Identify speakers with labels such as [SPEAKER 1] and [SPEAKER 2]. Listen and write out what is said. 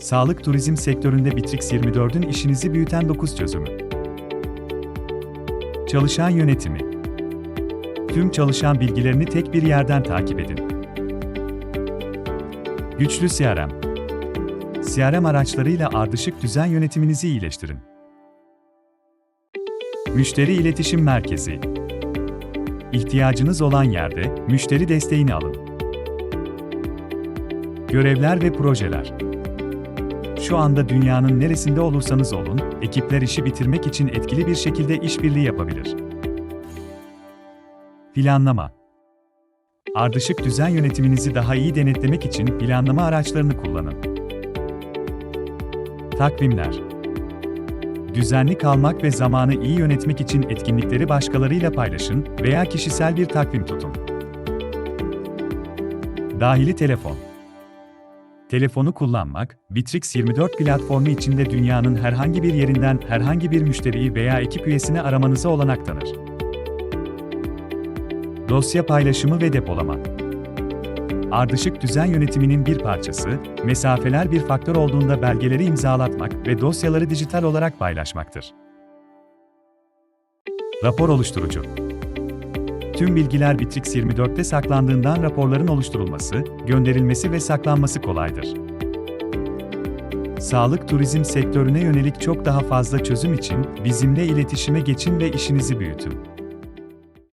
[SPEAKER 1] Sağlık turizm sektöründe Bitrix 24'ün işinizi büyüten 9 çözümü. Çalışan yönetimi. Tüm çalışan bilgilerini tek bir yerden takip edin. Güçlü CRM. CRM araçlarıyla ardışık düzen yönetiminizi iyileştirin. Müşteri İletişim Merkezi. İhtiyacınız olan yerde müşteri desteğini alın. Görevler ve projeler. Şu anda dünyanın neresinde olursanız olun, ekipler işi bitirmek için etkili bir şekilde işbirliği yapabilir. Planlama. Ardışık düzen yönetiminizi daha iyi denetlemek için planlama araçlarını kullanın. Takvimler. Düzenli kalmak ve zamanı iyi yönetmek için etkinlikleri başkalarıyla paylaşın veya kişisel bir takvim tutun. Dahili telefon. Telefonu kullanmak, Bitrix 24 platformu içinde dünyanın herhangi bir yerinden herhangi bir müşteriyi veya ekip üyesini aramanıza olanak tanır. Dosya paylaşımı ve depolama. Ardışık düzen yönetiminin bir parçası, mesafeler bir faktör olduğunda belgeleri imzalatmak ve dosyaları dijital olarak paylaşmaktır. Rapor oluşturucu. Tüm bilgiler Bitrix 24'te saklandığından raporların oluşturulması, gönderilmesi ve saklanması kolaydır. Sağlık turizm sektörüne yönelik çok daha fazla çözüm için bizimle iletişime geçin ve işinizi büyütün.